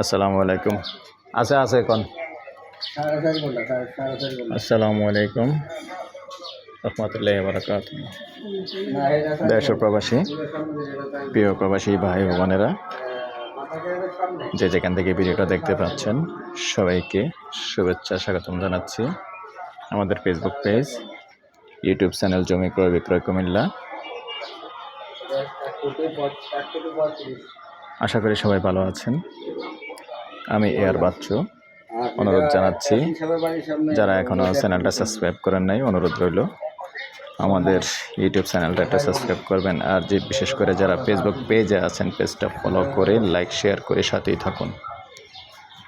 আসসালামু আলাইকুম। আছে আছে এখন। আসসালামু আলাইকুম। রহমতুল্লাহ বারাকাত দেশ প্রবাসী, প্রিয় প্রবাসী ভাই ও বোনেরা, যে যেখান থেকে ভিডিওটা দেখতে পাচ্ছেন, সবাইকে শুভেচ্ছা স্বাগতম জানাচ্ছি। আমাদের ফেসবুক পেজ ইউটিউব চ্যানেল জমি ক্রয়, বিক্রয় কুমিল্লা। আশা করি সবাই ভালো আছেন। আমি এয়ার বাচ্চু। অনুরোধ জানাচ্ছি যারা এখনও চ্যানেলটা সাবস্ক্রাইব করেন নাই অনুরোধ রইল। আমাদের ইউটিউব চ্যানেলটা একটা সাবস্ক্রাইব করবেন। আর যে বিশেষ করে যারা ফেসবুক পেজে আছেন পেজটা ফলো করে লাইক শেয়ার করে সাথেই থাকুন।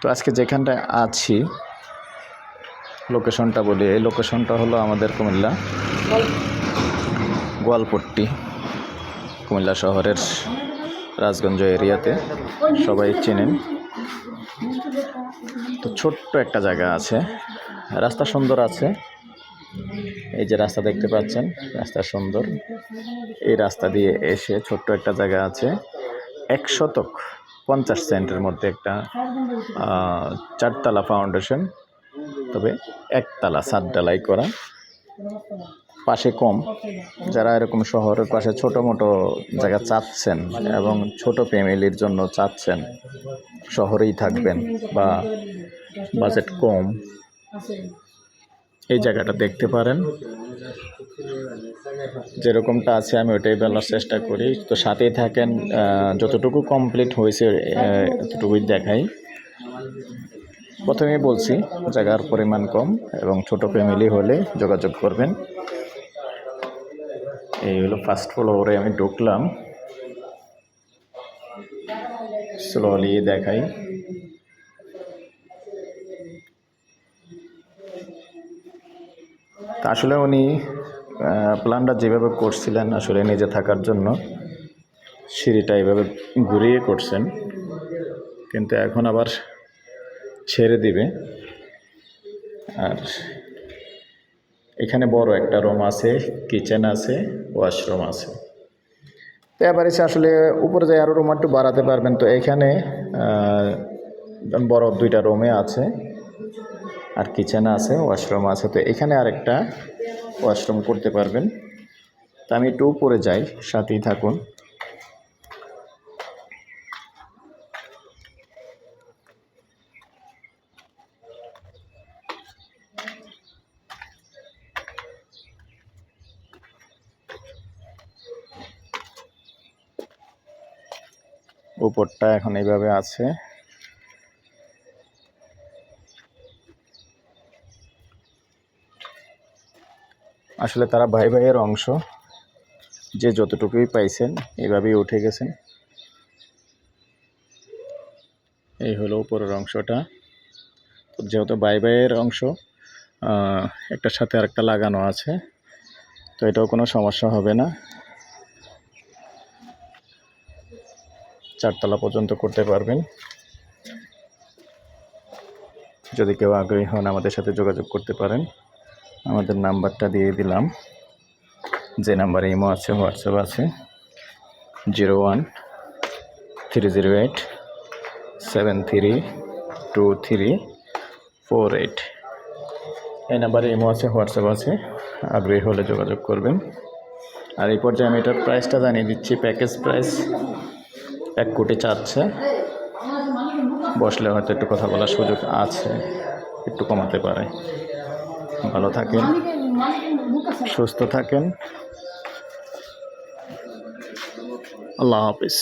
তো আজকে যেখানটায় আছি লোকেশনটা বলি। এই লোকেশনটা হলো আমাদের কুমিল্লা। গোয়ালপট্টি। কুমিল্লা শহরের রাজগঞ্জ এরিয়াতে সবাই চেনেন। তো ছোট্ট একটা জায়গা আছে। রাস্তা সুন্দর আছে। এই যে রাস্তা দেখতে পাচ্ছেন, রাস্তা সুন্দর। এই রাস্তা দিয়ে এসে ছোট্ট একটা জায়গা আছে। এক শতক পঞ্চাশ সেন্টের মধ্যে একটা চারতলা ফাউন্ডেশন, তবে একতলা সাত ডালাই করা। পাশে কম। যারা এরকম শহরের পাশে ছোট মোটো জায়গা চাচ্ছেন এবং ছোট ফ্যামিলির জন্য চাচ্ছেন, শহরেই থাকবেন বা বাজেট কম, এই জায়গাটা দেখতে পারেন। যেরকমটা আছে, আমি ওটাই বলার চেষ্টা করি। তো সাথেই থাকেন যতটুকু কমপ্লিট হয়েছে এতটুকুই দেখাই। প্রথমেই বলছি, জায়গার পরিমাণ কম এবং ছোট ফ্যামিলি হলে যোগাযোগ করবেন। এই হলো ফার্স্ট ফ্লোরে আমি ঢুকলাম। স্লোলি দেখাই। তা আসলে উনি প্ল্যানটা যেভাবে করছিলেন আসলে নিজে থাকার জন্য, সিঁড়িটা এভাবে ঘুরিয়ে করছেন। কিন্তু এখন আবার ছেড়ে দিবে। আর এখানে বড় একটা রুম আছে, কিচেন আছে, ওয়াশরুম আছে। তো এবার এসে আসলে উপরে যায় আরও রুম একটু বাড়াতে পারবেন। তো এখানে বড় দুইটা রুমে আছে, আর কিচেন আছে, ওয়াশরুম আছে। তো এখানে আরেকটা ওয়াশরুম করতে পারবেন। তো আমি একটু উপরে যাই, সাথেই থাকুন। উপরটা এখন এইভাবে আছে। আসলে তারা ভাই ভাইয়ের অংশ, যে যতটুকুই পাইছেন এইভাবেই উঠে গেছেন। এই হলো উপরের অংশটা। যেহেতু ভাই ভাইয়ের অংশ একটার সাথে আরেকটা লাগানো আছে, তো এটাও কোনো সমস্যা হবে না। চারতলা পর্যন্ত করতে পারবেন। যদি কেউ আগ্রহী হন আমাদের সাথে যোগাযোগ করতে পারেন। আমাদের নাম্বারটা দিয়ে দিলাম। যে নাম্বারে ইমো আছে, হোয়াটসঅ্যাপ আছে, zero one three zero eight seven three two three four eight. এই নাম্বারে ইমো আছে, হোয়াটসঅ্যাপ আছে। আগ্রহী হলে যোগাযোগ করবেন। আর এই পর্যায়ে আমি এটার প্রাইসটা জানিয়ে দিচ্ছি প্যাকেজ প্রাইস এক কোটি চাচ্ছে। বসলে হয়তো একটু কথা বলার সুযোগ আছে, একটু কমাতে পারে। ভালো থাকেন, সুস্থ থাকেন। আল্লাহ হাফিজ।